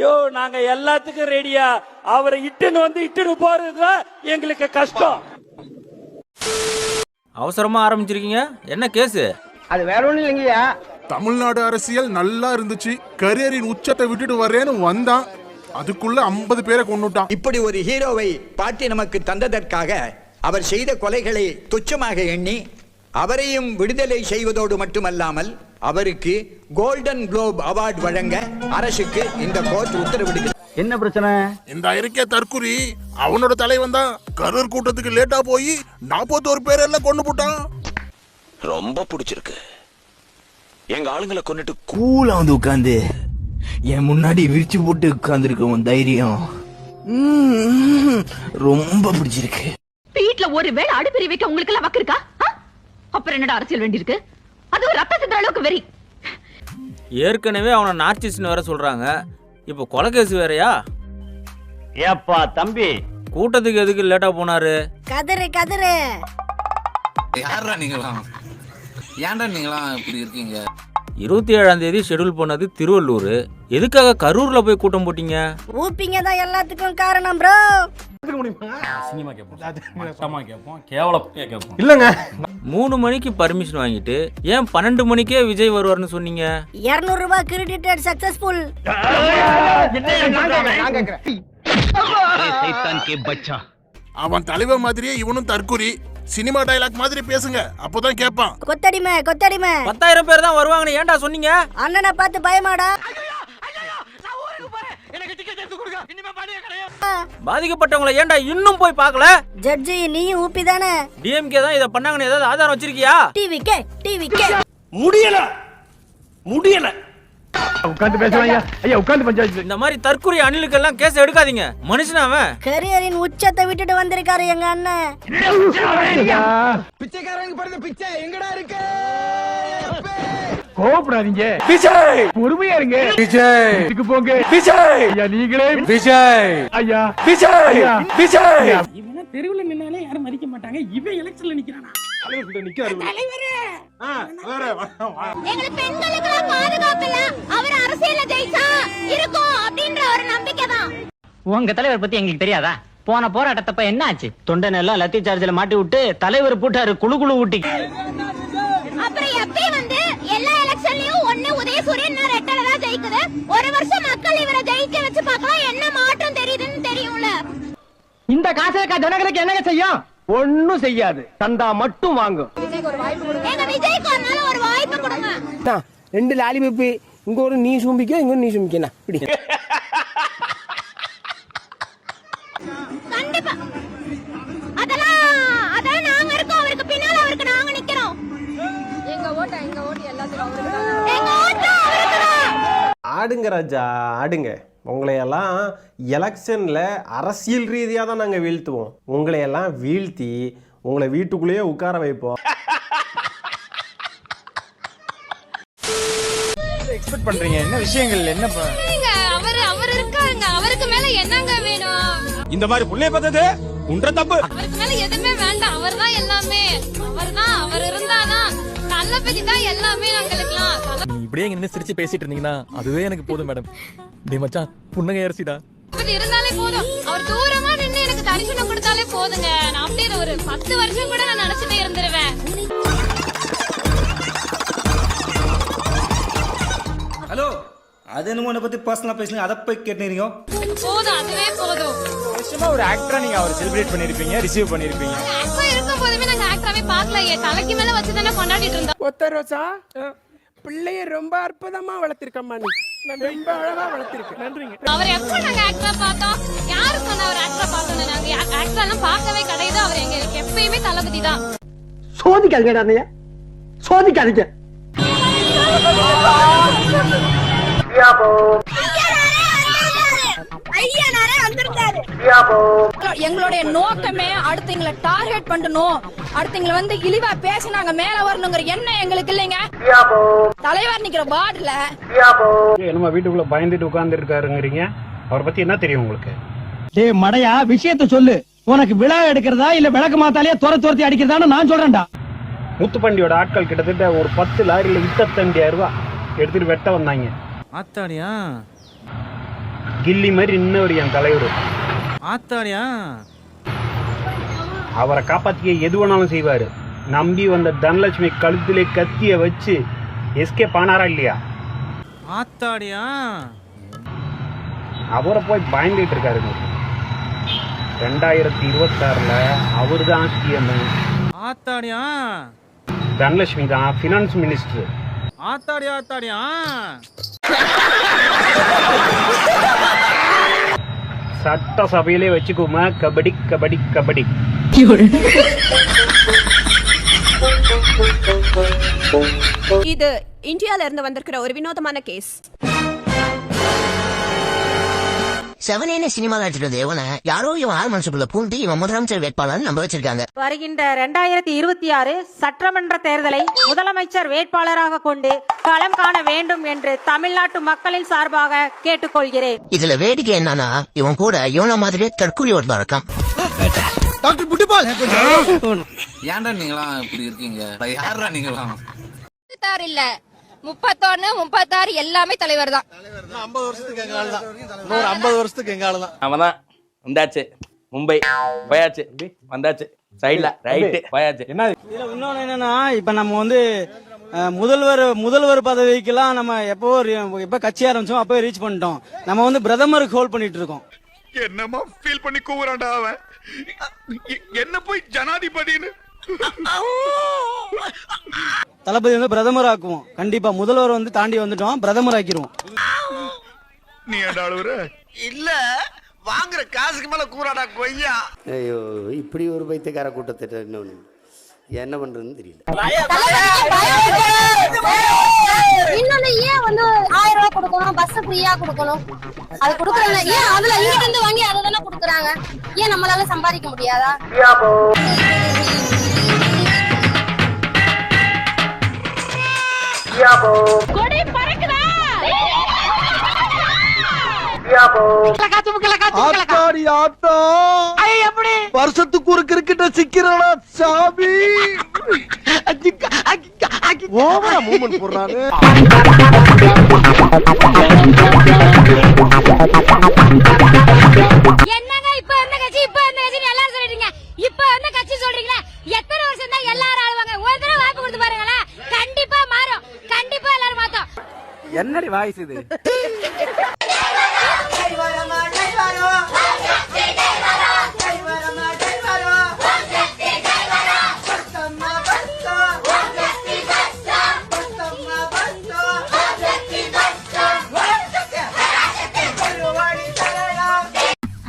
யோ நாங்க எல்லாத்துக்கும் ரெடியா அவரை இட்டுன்னு வந்து இட்டுன்னு போறதுதான் எங்களுக்கு கஷ்டம். அவசரமா ஆரம்பிச்சிருக்கீங்க? என்ன கேஸு? அது வேற ஒண்ணும் இல்லைங்கய்யா. தமிழ்நாடு அரசியல் நல்லா இருந்துச்சு. கரியரின் உச்சத்தை விட்டுட்டு வரேன்னு வந்தான். அதுக்குள்ள ஐம்பது பேரை கொண்டுட்டான் இப்படி ஒரு ஹீரோவை பாட்டி நமக்கு தந்ததற்காக அவர் செய்த கொலைகளை துச்சமாக எண்ணி அவரையும் விடுதலை செய்வதோடு மட்டுமல்லாமல் அவருக்கு கோல்டன் குளோப் அவார்டு வழங்க அரசுக்கு இந்த கோர்ட் உத்தரவிடுகிறது. என்ன பிரச்சனை? இந்த இருக்கே தற்குறி அவனோட தலைவன் தான். கரூர் கூட்டத்துக்கு லேட்டா போய் நாற்பத்தோரு பேர் எல்லாம் கொண்டு போட்டான். ரொம்ப பிடிச்சிருக்கு. எங்க ஆளுங்களை கொண்டுட்டு கூலா வந்து உட்காந்து. என் முன்னாடி விரிச்சு போட்டு உட்கார்ந்துருக்க உன் தைரியம். ம்ம். ரொம்ப பிடிச்சிருக்கு. வீட்ல ஒரு வேளை அடுப்பெரி வைக்க உங்களுக்கு எல்லாம் வக்கு இருக்கா? அப்புறம் என்னடா அரசியல் வேண்டியிருக்கு? அது ஒரு ரத்த அளவுக்கு வெறி. ஏற்கனவே அவனை நார்சிஸ்ட்னு வேற சொல்றாங்க. இப்போ கொலை கேஸ் வேறயா? ஏப்பா தம்பி. கூட்டத்துக்கு எதுக்கு லேட்டா போனாரு? கதறு கதறு. யாரா நீங்களாம்? ஏன்டா நீங்களாம் இப்படி இருக்கீங்க? இருபத்தி ஏழாம் தேதி ஷெட்யூல் பண்ணது திருவள்ளூர். எதுக்காக கரூர்ல போய் கூட்டம் போட்டீங்க? ஊப்பிங்க தான் எல்லாத்துக்கும் காரணம் ப்ரோ இல்லங்க. மூணு மணிக்கு பர்மிஷன் வாங்கிட்டு ஏன் பன்னெண்டு மணிக்கே விஜய் வருவார்னு சொன்னீங்க? இருநூறு ரூபாய் கிரெடிட்டட் சக்சஸ்ஃபுல் நான் கேக்குறேன் அவன் தலைவன் மாதிரியே இவனும் தற்குறி சினிமா டைலாக் மாதிரி பேசுங்க. அப்போதான் கேட்பான். கொத்தடிமை கொத்தடிமை. பத்தாயிரம் பேர் தான் வருவாங்கன்னு ஏன்டா சொன்னீங்க? அண்ணனை பார்த்து பயமாடா. பாதிக்கப்பட்டவங்களை ஏன்டா இன்னும் போய் பார்க்கல? ஜட்ஜி நீயும் ஊப்பி தானே? டிஎம்கே தான் இதை பண்ணாங்கன்னு ஏதாவது ஆதாரம் வச்சிருக்கியா? டிவி கே டிவி கே முடியல. முடியல. உட்காந்து பேசலாம் ஐயா. ஐயா உட்காந்து பஞ்சாயத்து இந்த மாதிரி தற்கொலை அணிலுக்கெல்லாம் கேஸ் எடுக்காதீங்க. மனுஷனா அவன். கரியரின் உச்சத்தை விட்டுட்டு வந்திருக்காரு எங்க அண்ணன். பிச்சைக்காரங்க பிறந்த பிச்சை எங்கடா இருக்கு? கோவப்படாதீங்க. விஜய் பொறுமையா இருங்க. விஜய் இதுக்கு போங்க. விஜய் ஐயா நீங்களே. விஜய் ஐயா. விஜய் ஐயா. விஜய் இவன் தெருவுல நின்னாலே யாரும் மதிக்க மாட்டாங்க. இவன் எலெக்ஷன்ல நிக்கிறானா? எங்களுக்கு பெண்களுக்கு பாதுகாப்பு இல்ல அவர் அரசியல்ல ஜெயிச்சா இருக்கும் அப்படின்ற ஒரு நம்பிக்கை தான். உங்க தலைவர் பத்தி எங்களுக்கு தெரியாதா? போன போராட்டத்தப்ப என்ன ஆச்சு? தொண்டன் எல்லாம் லத்தி சார்ஜ்ல மாட்டி விட்டு தலைவர் போட்டாரு குழு குழு ஊட்டி. அப்புறம் எப்பயும் வந்து எல்லா எலெக்ஷன்லயும் ஒண்ணு உதயசூரியன் ரெட்டல தான் ஜெயிக்குது? ஒரு வருஷம் மக்கள் இவரை ஜெயிக்க வச்சு பார்க்கலாம் என்ன மாற்றம் தெரியுதுன்னு தெரியும்ல. இந்த காசை ஜனங்களுக்கு என்னங்க செய்யும்? ஒண்ணும் செய்யாது. தந்தா மட்டும் வாங்கும். எங்க விஜய்க்கு ஒரு நாள் ஒரு வாய்ப்பு கொடுங்க. ரெண்டு லாலிபப்பு இங்க ஒரு நீ சும்பிக்க இங்க ஒரு நீ சும்பிக்கணும் இப்படி ஆடுங்க ராஜா ஆடுங்க. உங்களையெல்லாம் எலெக்ஷனில் அரசியல் ரீதியாக தான் நாங்கள் வீழ்த்துவோம். உங்களையெல்லாம் வீழ்த்தி உங்களை வீட்டுக்குள்ளேயே உட்கார வைப்போம். எக்ஸ்பெக்ட் பண்றீங்க. என்ன விஷயங்கள்? என்ன அவர் அவர் இருக்காருங்க அவருக்கு மேல என்னங்க வேணும்? இந்த மாதிரி புள்ளைய பார்த்தது? உன்ற தப்பு. அவருக்கு மேல எதுவுமே வேண்டாம். அவர் தான் எல்லாமே. அவர் தான் அவர் இருந்தாதான் நல்ல பத்தி தான் எல்லாமே எங்களுக்குலாம் நீ இப்படியே இங்க நின்னு சிரிச்சு பேசிட்டு இருந்தீங்கன்னா அதுவே எனக்கு போதும் மேடம். டே மச்சான் புன்னகை அரிசிடா. இருந்தாலே போதும். அவர் தூரமா நின்னு எனக்கு தரிசனம் கொடுத்தாலே போதுங்க. நான் அப்படியே ஒரு பத்து வருஷம் கூட நான் நினைச்சிட்டே இருந்துருவேன். ஹலோ அது என்னமோ உன்னை பத்தி பர்சனலா பேசுங்க அதை போய் கேட்டுறீங்க போதும் அதுவே போதும். வருஷமா ஒரு ஆக்டரா நீங்க அவர் செலிப்ரேட் பண்ணிருப்பீங்க ரிசீவ் பண்ணிருப்பீங்க. ஆக்டரா இருக்கும் போதுமே நாங்க ஆக்டராவே பார்க்கலையே. தலைக்கு மேல வச்சு தானே கொண்டாடிட்டு இருந்தோம். ஒத்த ரோசா பிள்ளைய ரொம்ப அற்புதமா வளர்த்திருக்கம்மா நீ. ரொம்ப அழகா வளர்த்திருக்க. நன்றிங்க. அவர் எப்ப நாங்க ஆக்டரா பார்த்தோம்? யாரு சொன்ன அவர் ஆக்டரா பார்த்தோம் நாங்க ஆக்டரா எல்லாம் பார்க்கவே கிடையாது. அவர் எங்களுக்கு எப்பயுமே தளபதி தான். சோதிக்காதீங்க அண்ணையா சோதிக்காதீங்க. எங்களுடைய நோக்கமே அடுத்தவங்களை டார்கெட் பண்ணணும். அடுத்தவங்களை வந்து இழிவா பேசி நாங்க மேல வரணுங்கிற எண்ணம் எங்களுக்கு இல்லைங்க. தலைவர் நிக்கிற வார்டுல. நம்ம வீட்டுக்குள்ள பயந்துட்டு உட்கார்ந்து இருக்காருங்கிறீங்க அவரை பத்தி என்ன தெரியும் உங்களுக்கு? டேய் மடையா விஷயத்த சொல்லு. உனக்கு விழா எடுக்கிறதா இல்ல விளக்கு மாத்தாலே துர துரத்தி அடிக்கிறதான்னு நான் சொல்றேன்டா. முத்துப்பண்டியோட ஆட்கள் கிட்டத்தட்ட ஒரு பத்து லாரியில இத்தத்தண்டியாயிரம் ரூபாய் எடுத்துட்டு வெட்ட வந்தாங்க. ஆத்தாடியா? கில்லி மாதிரி இன்னொரு என் தலைவர். ஆத்தாடியா அவரை காப்பாத்திக்க எது வேணாலும் செய்வாரு. நம்பி வந்த தனலட்சுமி கழுத்திலே கத்திய வச்சு எஸ்கேப் ஆனாரா இல்லையா? ஆத்தாடியா அவரை போய் பயந்துட்டு இருக்காருங்க ரெண்டாயிரத்தி இருபத்தாறுல அவர் தான் சிஎம் ஆத்தாடியா தனலட்சுமி தான் ஃபினான்ஸ் மினிஸ்டர் ஆத்தாடியா ஆத்தாடியா சட்டசபையிலே வச்சுக்குமா கபடி கபடி கபடி. இது இந்தியால இருந்து வந்திருக்கிற ஒரு வினோதமான கேஸ் செவனேன சினிமா நடிச்சிருந்த இவனை யாரோ இவன் ஆள் மனசுக்குள்ள பூந்து இவன் முதலமைச்சர் வேட்பாளர் நம்ப வச்சிருக்காங்க. வருகின்ற ரெண்டாயிரத்தி இருபத்தி ஆறு சட்டமன்ற தேர்தலை முதலமைச்சர் வேட்பாளராக கொண்டு களம் காண வேண்டும் என்று தமிழ்நாட்டு மக்களின் சார்பாக கேட்டுக்கொள்கிறேன். இதுல வேடிக்கை என்னன்னா இவன் கூட இவன மாதிரியே தற்கொலை ஒருத்தன் இருக்கான் ஏன்டா நீங்களாம் இப்படி இருக்கீங்க? யாரா நீங்களாம்? இல்ல. முப்பத்தொன்னு முப்பத்தாறு எல்லாமே தலைவர் தான் அவன் தான் வந்தாச்சு மும்பை போயாச்சு வந்தாச்சு சைட்ல ரைட்டு போயாச்சு இதுல இன்னொன்னு என்னன்னா இப்ப நம்ம வந்து முதல்வர் முதல்வர் பதவிக்கெல்லாம் நம்ம எப்போ ஒரு- எப்ப கட்சி ஆரம்பிச்சோம் அப்போ ரீச் பண்ணிட்டோம் நம்ம வந்து பிரதமருக்கு ஹோல்ட் பண்ணிட்டு இருக்கோம் என்னமா ஃபீல் பண்ணி கூவுறான்டா அவன் என்ன போய் ஜனாதிபதினு தளபதி வந்து பிரதமர் ஆக்குவோம் கண்டிப்பா முதல்வர் வந்து தாண்டி வந்துட்டோம் பிரதமர் ஆக்கிருவோம் நீ இல்ல வாங்குற காசுக்கு மேல கூறாடா கொய்யா. ஐயோ இப்படி ஒரு பைத்தியக்கார கூட்டத்திட்ட இன்னொன்னு. என்ன பண்றதுன்னு தெரியல. இன்னொன்னு ஏன் வந்து ஆயிரம் ரூபாய் கொடுக்கணும் பஸ் ஃப்ரீயா கொடுக்கணும்? அது கொடுக்கறாங்க ஏன் அதுல இங்க இருந்து வாங்கி அதை தானே கொடுக்கறாங்க? ஏன் நம்மளால சம்பாதிக்க முடியாதா? கொடை பறக்குதா? ஆத்தாடி ஆத்தா. எப்படி? வருஷத்துக்கு ஒரு கிரிக்கெட்ட சிக்கிறடா சாமி? ஓவரா மூமெண்ட் போடுறாரு வாய்ஸ் இது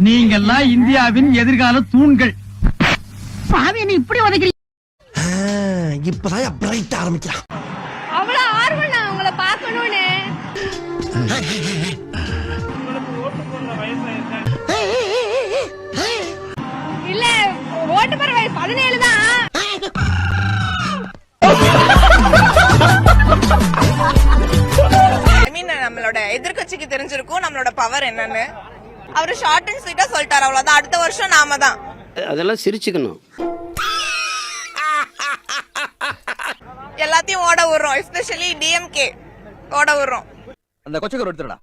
நீங்கெல்லாம் இந்தியாவின் எதிர்கால தூண்கள். சாமி நீ இப்படி உதைக்கிறீங்க இப்பதான் பிரைட் ஆரம்பிக்கிறான். இல்ல ஓட்டு போற வயசு பதினேழு தான். ஐ மீன் நம்மளோட எதிர்க்கட்சிக்கு தெரிஞ்சிருக்கும் நம்மளோட பவர் என்னன்னு. அவரு ஷார்ட் அண்ட் ஸ்வீட்டா சொல்லிட்டாரு அவ்வளவுதான். அடுத்த வருஷம் நாம தான். அதெல்லாம் சிரிச்சுக்கணும். எல்லாத்தையும் ஓட விடுறோம் எஸ்பெஷலி டிஎம்கே ஓட விடுறோம். அந்த கொச்சக்கர் எடுத்துடா.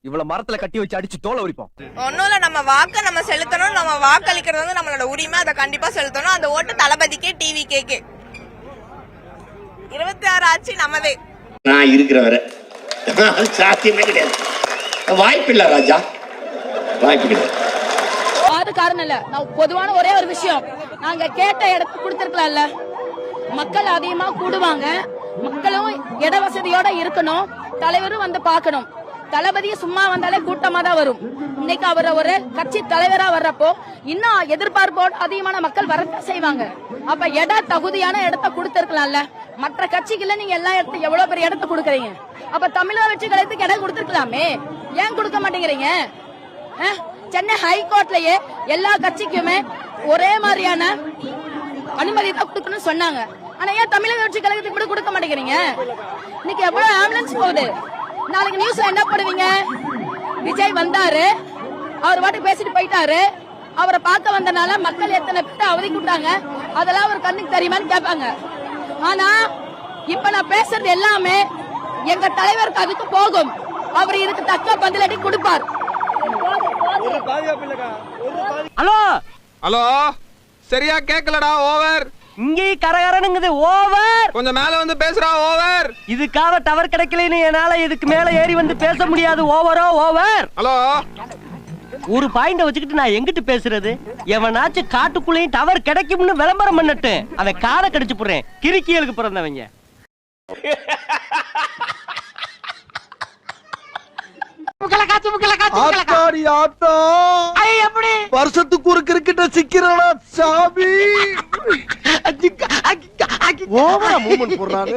இவ்வளவு மரத்துல கட்டி வச்சு அடிச்சு தோலை உரிப்போம். ஒன்னும் இல்ல நம்ம வாக்க நம்ம செலுத்தணும். நம்ம வாக்களிக்கிறது வந்து நம்மளோட உரிமை அதை கண்டிப்பா செலுத்தணும். அந்த ஓட்டு தளபதிக்கே டிவி கேக்கு இருபத்தி ஆறு ஆச்சு நம்மதே நான் இருக்கிற வரை. சாத்தியமே கிடையாது. வாய்ப்பில்லை ராஜா. வாய்ப்பு கிடையாது. காரணம் இல்ல. நான் பொதுவான ஒரே ஒரு விஷயம். நாங்க கேட்ட இடத்த கொடுத்திருக்கலாம்ல. மக்கள் அதிகமா கூடுவாங்க. மக்களும் இட வசதியோட இருக்கணும். தலைவரும் வந்து பார்க்கணும். தளபதி சும்மா வந்தாலே கூட்டமா தான் வரும். இன்னைக்கு அவர் ஒரு கட்சி தலைவரா வர்றப்போ இன்னும் எதிர்பார்ப்போடு அதிகமான மக்கள் வரத்தான் செய்வாங்க. அப்ப இட தகுதியான இடத்த கொடுத்திருக்கலாம்ல. மற்ற கட்சிகள்ல நீங்க எல்லா இடத்து எவ்வளவு பெரிய இடத்த கொடுக்குறீங்க? அப்ப தமிழக வெற்றி கழகத்துக்கு இடம் கொடுத்திருக்கலாமே. ஏன் கொடுக்க மாட்டேங்கிறீங்க? சென்னை ஹைகோர்ட்லயே எல்லா கட்சிக்குமே ஒரே மாதிரியான அனுமதி தான் கொடுக்கணும்னு சொன்னாங்க. ஆனா ஏன் தமிழக வெற்றி கழகத்துக்கு கூட கொடுக்க மாட்டேங்கிறீங்க? இன்னைக்கு எவ்வளவு ஆம்புலன்ஸ் போகுது? நாளைக்கு நியூஸ்ல என்ன போடுவீங்க? விஜய் வந்தாரு. அவர் பாட்டு பேசிட்டு போயிட்டாரு. அவரை பார்க்க வந்தனால மக்கள் எத்தனை பேர் அவதி கூட்டாங்க அதெல்லாம் அவர் கண்ணுக்கு தெரியுமான்னு கேட்பாங்க. ஆனா இப்ப நான் பேசுறது எல்லாமே எங்க தலைவருக்கு அதுக்கு போகும். அவர் இதுக்கு தக்க பதிலடி கொடுப்பார். ஹலோ? ஹலோ? சரியா கேட்கலடா ஓவர். இங்கேயும் கரகரனுங்குது ஓவர்! கொஞ்சம் மேல வந்து பேசுறா ஓவர்! இதுக்காக டவர் கிடைக்கலன்னு என்னால இதுக்கு மேல ஏறி வந்து பேச முடியாது ஓவரோ ஓவர்! ஹலோ? ஒரு பாயிண்ட வச்சுக்கிட்டு நான் எங்கிட்டு பேசுறது? எவனாச்சும் காட்டுக்குள்ளேயும் டவர் கிடைக்கும்னு விளம்பரம் பண்ணட்டு அவன் காதை கடிச்சு போடுறேன். கிறுக்கியலுக்கு பிறந்தவங்க. வருஷத்துக்கு ஒரு கிரிக்கெட்ட சிக்கிறடா சாமி? ஓவரா போடுறாரு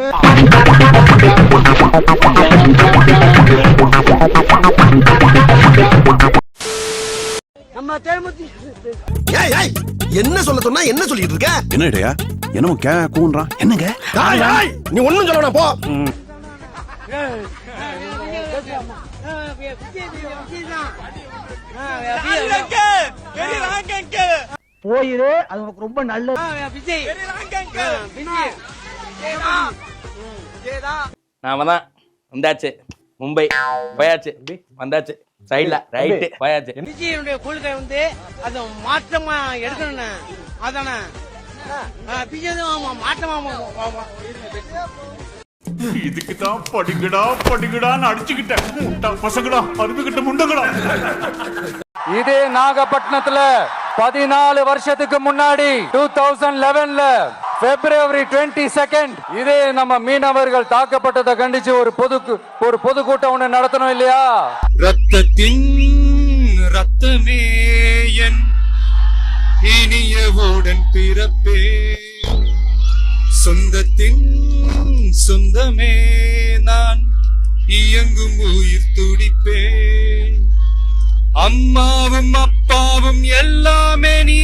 என்ன சொல்ல சொன்னா என்ன சொல்லிட்டு இருக்க? என்னடையா என்னமோ கே கூன்றான். என்னங்க? நீ ஒண்ணும் சொல்ல போ. போயிரு அது உனக்கு ரொம்ப நல்லது. நாம தான் வந்தாச்சு. மும்பை போயாச்சு. வந்தாச்சு. சைட்ல ரைட்டு போயாச்சு. விஜயனுடைய கொள்கை வந்து அதை மாற்றமா எடுக்கணும் அதானே விஜய் மாற்றமா இதுக்கு தான் படிக்கடா படிக்கடான்னு அடிச்சுக்கிட்டேன். முட்டா பசங்கடா அருமைக்கிட்ட முண்டங்கடா. இதே நாகப்பட்டினத்துல பதினாலு வருஷத்துக்கு முன்னாடி டூ தௌசண்ட் லெவன்ல பிப்ரவரி டுவெண்ட்டி செகண்ட் இதே நம்ம மீனவர்கள் தாக்கப்பட்டதை கண்டிச்சு ஒரு பொது ஒரு பொதுக்கூட்டம் ஒண்ணு நடத்தணும் இல்லையா? ரத்தத்தின் ரத்தமே என் இனியவுடன் பிறப்பே. சொந்தத்தின் சொந்தமே நான் இயங்கும் உயிர் துடிப்பே அம்மாவும் அப்பாவும் எல்லாமே நீ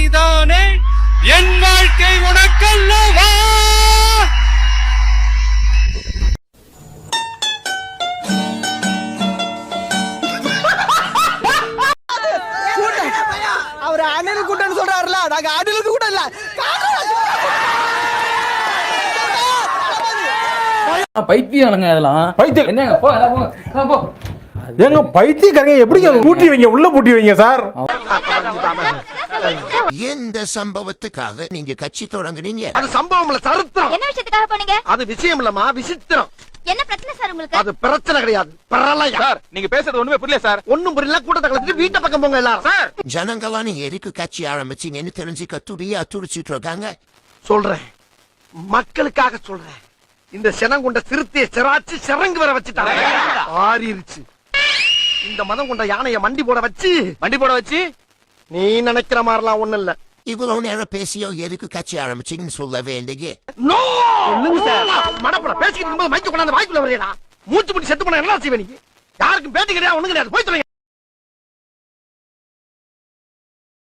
பைத்தியம் அதெல்லாம் பைத்தியம் என்னங்க போ. எல்லாம் போ ஏங்க பைத்தியக்காரங்க எப்படி பூட்டி வைங்க? உள்ள பூட்டி வைங்க சார். எந்த சம்பவத்துக்காக நீங்க கட்சி தொடங்குனீங்க? அது சம்பவம்ல சரித்திரம் என்ன விஷயத்துக்காக போனீங்க? அது விஷயம் இல்லம்மா விசித்திரம். என்ன பிரச்சனை சார் உங்களுக்கு? அது பிரச்சனை கிடையாது பிரளயம். சார் நீங்க பேசுறது ஒண்ணுமே புரியல சார். ஒண்ணும் புரியல கூட்டத்தை கலந்துட்டு வீட்டை பக்கம் போங்க எல்லாரும். சார்! ஜனங்களா நீங்க எதுக்கு கட்சி ஆரம்பிச்சீங்கன்னு தெரிஞ்சுக்க துடியா துடிச்சிட்டு இருக்காங்க? சொல்றேன். மக்களுக்காக சொல்றேன். இந்த சினம் கொண்ட சிறுத்தையை சிராச்சு சிறங்கு வர வச்சுட்டாங்க. ஆறிருச்சு. இந்த மதம் கொண்ட யானைய மண்டி போட வச்சு மண்டி போட வச்சு? நீ நினைக்கிற மாதிரிலாம் ஒண்ணு இல்ல. இவ்வளவு நேரம் பேசியோ எதுக்கு கட்சி ஆரம்பிச்சீங்கன்னு சொல்ல வேண்டிய மடப்பட பேசிக்கிட்டு இருக்கும்போது மைக்கு கொண்டாந்து வாய்க்குள்ள வரையடா மூச்சு முடி செத்து போன என்ன செய்வே நீ? யாருக்கும் பேட்டி கிடையாது ஒண்ணு கிடையாது. போய் சொல்லுங்க.